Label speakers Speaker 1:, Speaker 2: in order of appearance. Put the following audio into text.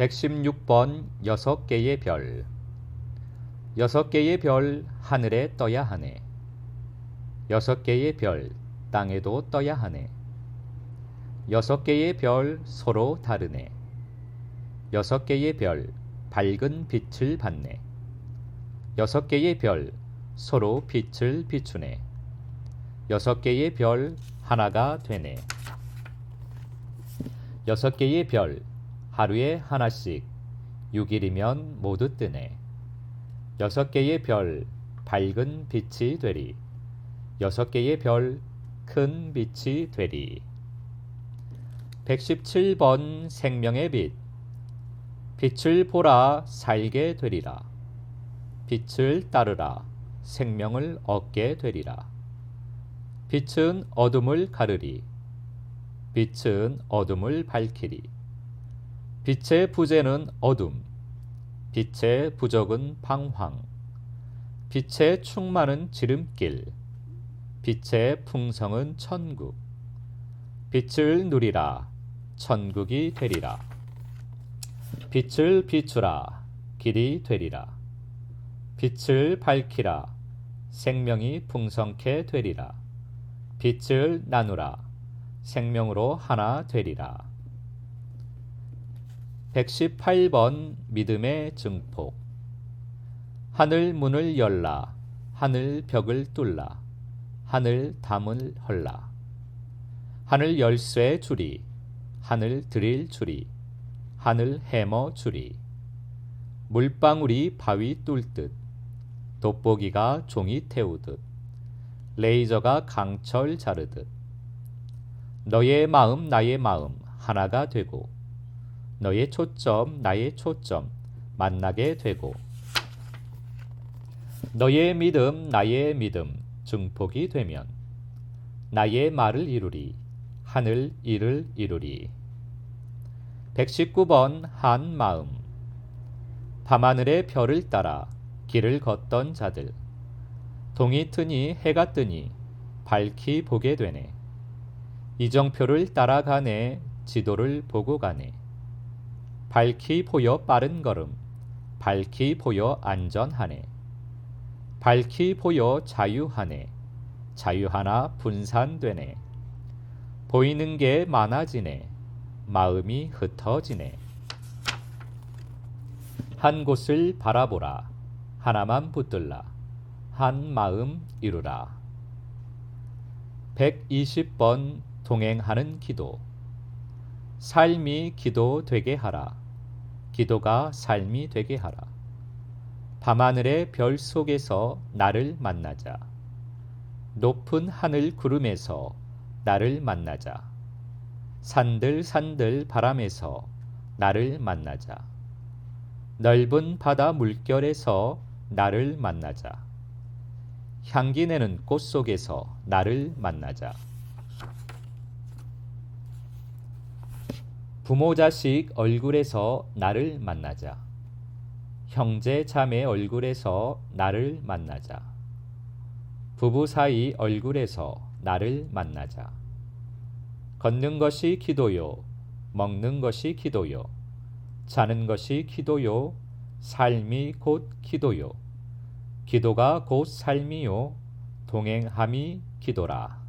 Speaker 1: 116번 여섯 개의 별 여섯 개의 별 하늘에 떠야 하네. 여섯 개의 별 땅에도 떠야 하네. 여섯 개의 별 서로 다르네. 여섯 개의 별 밝은 빛을 받네. 여섯 개의 별 서로 빛을 비추네. 여섯 개의 별 하나가 되네. 여섯 개의 별 하루에 하나씩 6일이면 모두 뜨네. 여섯 개의 별 밝은 빛이 되리. 여섯 개의 별 큰 빛이 되리. 117번 생명의 빛. 빛을 보라 살게 되리라. 빛을 따르라 생명을 얻게 되리라. 빛은 어둠을 가르리. 빛은 어둠을 밝히리. 빛의 부재는 어둠. 빛의 부적은 방황. 빛의 충만은 지름길. 빛의 풍성은 천국. 빛을 누리라. 천국이 되리라. 빛을 비추라. 길이 되리라. 빛을 밝히라. 생명이 풍성케 되리라. 빛을 나누라. 생명으로 하나 되리라. 118번 믿음의 증폭. 하늘 문을 열라. 하늘 벽을 뚫라. 하늘 담을 헐라. 하늘 열쇠 줄이. 하늘 드릴 줄이. 하늘 해머 줄이. 물방울이 바위 뚫듯. 돋보기가 종이 태우듯. 레이저가 강철 자르듯. 너의 마음 나의 마음 하나가 되고 너의 초점 나의 초점 만나게 되고. 너의 믿음 나의 믿음 증폭이 되면. 나의 말을 이루리 하늘 일을 이루리. 119번 한 마음. 밤하늘의 별을 따라 길을 걷던 자들. 동이 트니 해가 뜨니 밝히 보게 되네. 이정표를 따라가네 지도를 보고 가네 밝히 보여 빠른 걸음 밝히 보여 안전하네. 밝히 보여 자유하네. 자유하나 분산되네. 보이는 게 많아지네. 마음이 흩어지네. 한 곳을 바라보라. 하나만 붙들라. 한 마음 이루라. 120번 동행하는 기도. 삶이 기도 되게 하라 기도가 삶이 되게 하라. 밤하늘의 별 속에서 나를 만나자. 높은 하늘 구름에서 나를 만나자. 산들 산들 바람에서 나를 만나자. 넓은 바다 물결에서 나를 만나자. 향기 내는 꽃 속에서 나를 만나자 부모 자식 얼굴에서 나를 만나자. 형제 자매 얼굴에서 나를 만나자. 부부 사이 얼굴에서 나를 만나자. 걷는 것이 기도요 먹는 것이 기도요 자는 것이 기도요 삶이 곧 기도요. 기도가 곧 삶이요 동행함이 기도라